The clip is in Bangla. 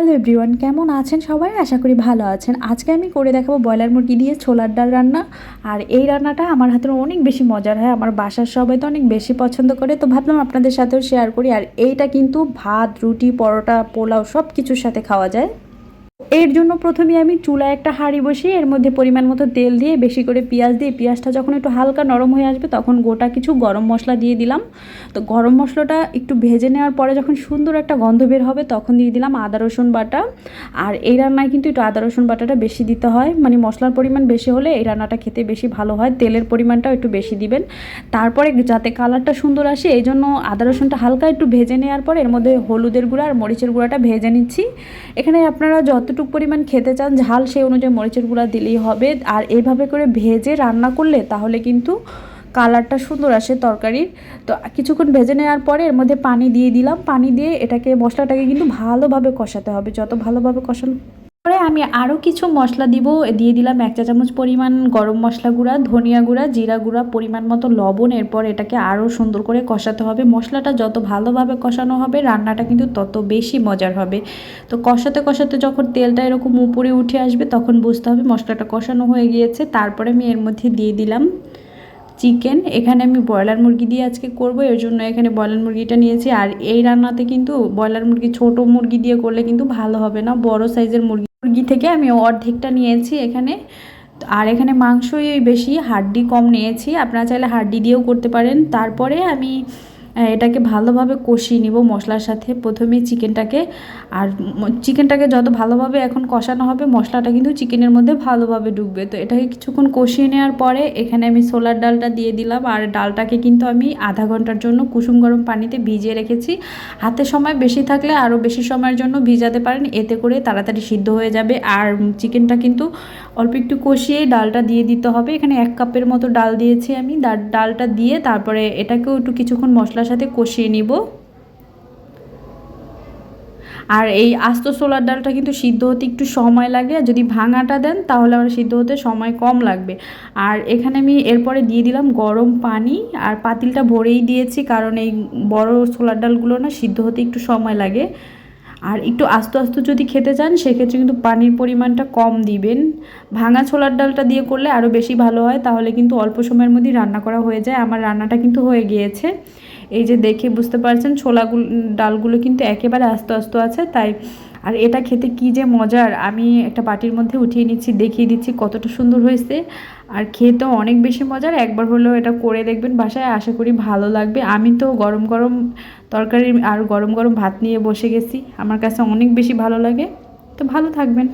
হ্যালো এভরিওয়ান কেমন আছেন সবাই? আশা করি ভালো আছেন। আজকে আমি করে দেখাবো ব্রয়লার মুরগি দিয়ে ছোলার ডাল রান্না। আর এই রান্নাটা আমার হাতের অনেক বেশি মজার হয়। আমার বাসার সবাই তো অনেক বেশি পছন্দ করে। তো ভাবলাম আপনাদের সাথেও শেয়ার করি। আর এইটা কিন্তু ভাত, রুটি, পরোটা, পোলাও সব কিছুর সাথে খাওয়া যায়। এর জন্য প্রথমে আমি চুলায় একটা হাঁড়ি বসিয়ে এর মধ্যে পরিমাণ মতো তেল দিয়ে, বেশি করে পেঁয়াজ দিয়ে, পেঁয়াজটা যখন একটু হালকা নরম হয়ে আসবে তখন গোটা কিছু গরম মশলা দিয়ে দিলাম। তো গরম মশলাটা একটু ভেজে নেওয়ার পরে যখন সুন্দর একটা গন্ধ বের হবে তখন দিয়ে দিলাম আদা, রসুন বাটা। আর এই রান্নায় কিন্তু একটু আদা, রসুন বাটাটা বেশি দিতে হয়। মানে মশলার পরিমাণ বেশি হলে এই রান্নাটা খেতে বেশি ভালো হয়। তেলের পরিমাণটাও একটু বেশি দিবেন। তারপরে যাতে কালারটা সুন্দর আসে এই জন্য আদা, রসুনটা হালকা একটু ভেজে নেওয়ার পর এর মধ্যে হলুদের গুঁড়া আর মরিচের গুঁড়াটা ভেজে নিচ্ছি। এখানে আপনারা যতটুকু পরিমাণ খেতে চান, ঝাল সেই অনুযায়ী মরিচের গুঁড়া দিলেই হবে। আর এইভাবে করে ভেজে রান্না করলে তাহলে কিন্তু কালারটা সুন্দর আসে তরকারির। তো কিছুক্ষণ ভেজে নেওয়ার পরে এর মধ্যে পানি দিয়ে দিলাম। পানি দিয়ে এটাকে, মশলাটাকে কিন্তু ভালোভাবে কষাতে হবে। যত ভালোভাবে কষানো পরে আমি আরও কিছু মশলা দিব। দিয়ে দিলাম এক চা চামচ পরিমাণ গরম মশলা গুঁড়া, ধনিয়া গুঁড়া, জিরা গুঁড়া, পরিমাণ মতো লবণ। এরপর এটাকে আরও সুন্দর করে কষাতে হবে। মশলাটা যত ভালোভাবে কষানো হবে, রান্নাটা কিন্তু তত বেশি মজার হবে। তো কষাতে কষাতে যখন তেলটা এরকম উপরে উঠে আসবে, তখন বুঝতে হবে মশলাটা কষানো হয়ে গিয়েছে। তারপরে আমি এর মধ্যে দিয়ে দিলাম চিকেন এখানে আমি ব্রয়লার মুরগি দিয়ে আজকে করব, এর জন্য এখানে ব্রয়লার মুরগিটা নিয়েছি। আর এই রান্নাতে কিন্তু ব্রয়লার মুরগি, ছোট মুরগি দিয়ে করলে কিন্তু ভালো হবে না, বড় সাইজের মুরগি। মুরগি থেকে আমি অর্ধেকটা নিয়েছি এখানে। আর এখানে মাংসই বেশি, হাড্ডি কম নিয়েছি, আপনারা চাইলে হাড্ডি দিয়েও করতে পারেন। তারপরে আমি এটাকে ভালোভাবে কষিয়ে নিব মশলার সাথে। প্রথমে চিকেনটাকে, আর চিকেনটাকে যত ভালোভাবে এখন কষানো হবে, মশলাটা কিন্তু চিকেনের মধ্যে ভালোভাবে ঢুকবে তো এটাকে কিছুক্ষণ কষিয়ে নেওয়ার পরে এখানে আমি সোলার ডালটা দিয়ে দিলাম, আর ডালটাকে কিন্তু আমি আধা ঘণ্টার জন্য কুসুম গরম পানিতে ভিজিয়ে রেখেছি। হাতে সময় বেশি থাকলে আরও বেশি সময়ের জন্য ভিজাতে পারেন, এতে করে তাড়াতাড়ি সিদ্ধ হয়ে যাবে। আর চিকেনটা কিন্তু অল্প একটু কষিয়ে ডালটা দিয়ে দিতে হবে। এখানে এক কাপের মতো ডাল দিয়েছি আমি। ডালটা দিয়ে তারপরে এটাকেও একটু কিছুক্ষণ মশলার সাথে কষিয়ে নিব। আর এই আস্ত ছোলার ডালটা কিন্তু সিদ্ধ হতে একটু সময় লাগে। যদি ভাঙাটা দেন, তাহলে আমার সিদ্ধ হতে সময় কম লাগবে। আর এখানে আমি এরপরে দিয়ে দিলাম গরম পানি। আর পাতিলটা ভরেই দিয়েছি, কারণ এই বড় ছোলার ডালগুলো না সিদ্ধ হতে একটু সময় লাগে। আর একটু আস্তে আস্তে যদি খেতে চান, সেক্ষেত্রে কিন্তু পানির পরিমাণটা কম দিবেন। ভাঙা ছোলার ডালটা দিয়ে করলে আরও বেশি ভালো হয়, তাহলে কিন্তু অল্প সময়ের মধ্যেই রান্না করা হয়ে যায়। আমার রান্নাটা কিন্তু হয়ে গিয়েছে। এই যে দেখে বুঝতে পারছেন, ছোলাগুলো, ডালগুলো কিন্তু একেবারে আস্তে আস্তে আছে, তাই আর এটা খেতে কি যে মজার, আমি একটা বাটির মধ্যে উঠিয়ে নিচ্ছি, দেখিয়ে দিচ্ছি কতটা সুন্দর হয়েছে। আর খেতেও অনেক বেশি মজার, একবার হলেও এটা করে দেখবেন বাসায়, আশা করি ভালো লাগবে। আমি তো গরম গরম তরকারি আর গরম গরম ভাত নিয়ে বসে গেছি, আমার কাছে অনেক বেশি ভালো লাগে। তো ভালো থাকবেন।